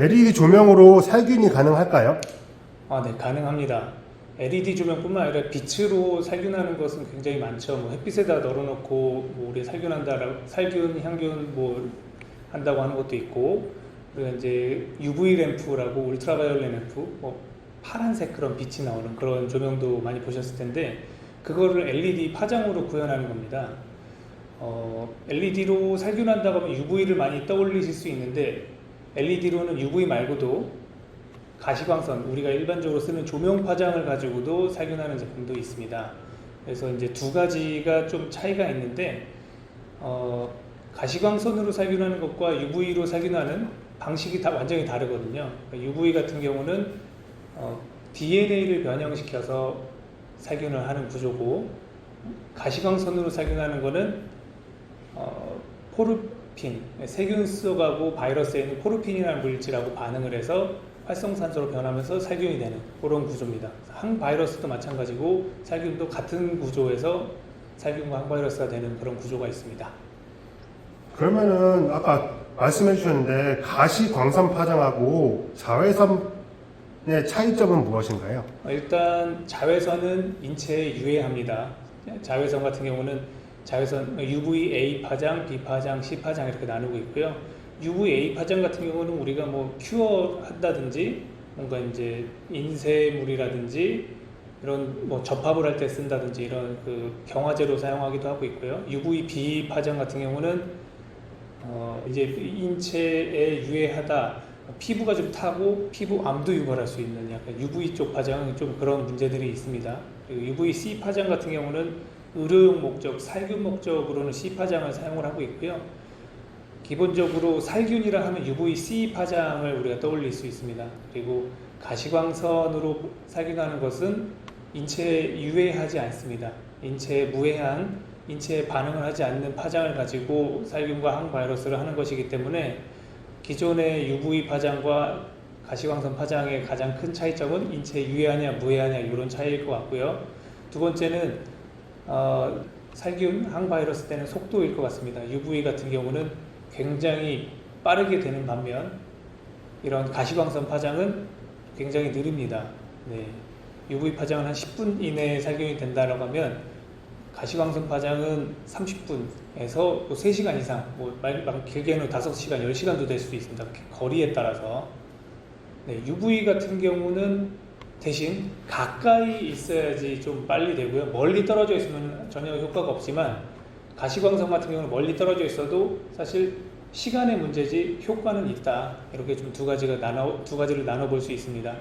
LED 조명으로 살균이 가능할까요? 아, 네, 가능합니다. LED 조명뿐만 아니라 빛으로 살균하는 것은 굉장히 많죠. 뭐 햇빛에다 널어놓고 뭐 우리 살균한다, 살균, 향균 뭐 한다고 하는 것도 있고, 그리고 이제 UV 램프라고 울트라바이올렛 램프, 뭐 파란색 그런 빛이 나오는 그런 조명도 많이 보셨을 텐데, 그거를 LED 파장으로 구현하는 겁니다. 어, LED로 살균한다고 하면 UV를 많이 떠올리실 수 있는데, LED로는 UV 말고도 가시광선 우리가 일반적으로 쓰는 조명 파장을 가지고도 살균하는 제품도 있습니다. 그래서 이제 두 가지가 좀 차이가 있는데 어, 가시광선으로 살균하는 것과 UV로 살균하는 방식이 다 완전히 다르거든요. 그러니까 UV 같은 경우는 어, DNA를 변형시켜서 살균을 하는 구조고 가시광선으로 살균하는 거는 어, 포르 핀 세균 속하고 바이러스에 있는 포르핀이라는 물질하고 반응을 해서 활성산소로 변하면서 살균이 되는 그런 구조입니다. 항바이러스도 마찬가지고 살균도 같은 구조에서 살균과 항바이러스가 되는 그런 구조가 있습니다. 그러면은 아까 말씀해 주셨는데 가시 광선 파장하고 자외선의 차이점은 무엇인가요? 어, 일단 자외선은 인체에 유해합니다. 자외선 같은 경우는 자외선 UVA 파장, B 파장, C 파장 이렇게 나누고 있고요. UVA 파장 같은 경우는 우리가 뭐 큐어 한다든지 뭔가 이제 인쇄물이라든지 이런 뭐 접합을 할 때 쓴다든지 이런 그 경화제로 사용하기도 하고 있고요. UVB 파장 같은 경우는 어 이제 인체에 유해하다 피부가 좀 타고 피부 암도 유발할 수 있는 약간 UV 쪽 파장은 좀 그런 문제들이 있습니다. UVC 파장 같은 경우는 의료용 목적, 살균 목적으로는 C 파장을 사용을 하고 있고요. 기본적으로 살균이라 하면 UVC 파장을 우리가 떠올릴 수 있습니다. 그리고 가시광선으로 살균하는 것은 인체에 유해하지 않습니다. 인체에 무해한 인체에 반응을 하지 않는 파장을 가지고 살균과 항바이러스를 하는 것이기 때문에 기존의 UV 파장과 가시광선 파장의 가장 큰 차이점은 인체에 유해하냐 무해하냐 이런 차이일 것 같고요. 두 번째는 어, 살균 항바이러스 때는 속도일 것 같습니다. UV 같은 경우는 굉장히 빠르게 되는 반면 이런 가시광선 파장은 굉장히 느립니다. 네. UV 파장은 한 10분 이내에 살균이 된다라고 하면 가시광선 파장은 30분에서 뭐 3시간 이상, 뭐 길게는 5시간, 10시간도 될 수도 있습니다. 그 거리에 따라서. 네, UV 같은 경우는 대신 가까이 있어야지 좀 빨리 되고요. 멀리 떨어져 있으면 전혀 효과가 없지만 가시광선 같은 경우는 멀리 떨어져 있어도 사실 시간의 문제지 효과는 있다. 이렇게 좀 두 가지가 나눠 두 가지를 나눠 볼 수 있습니다.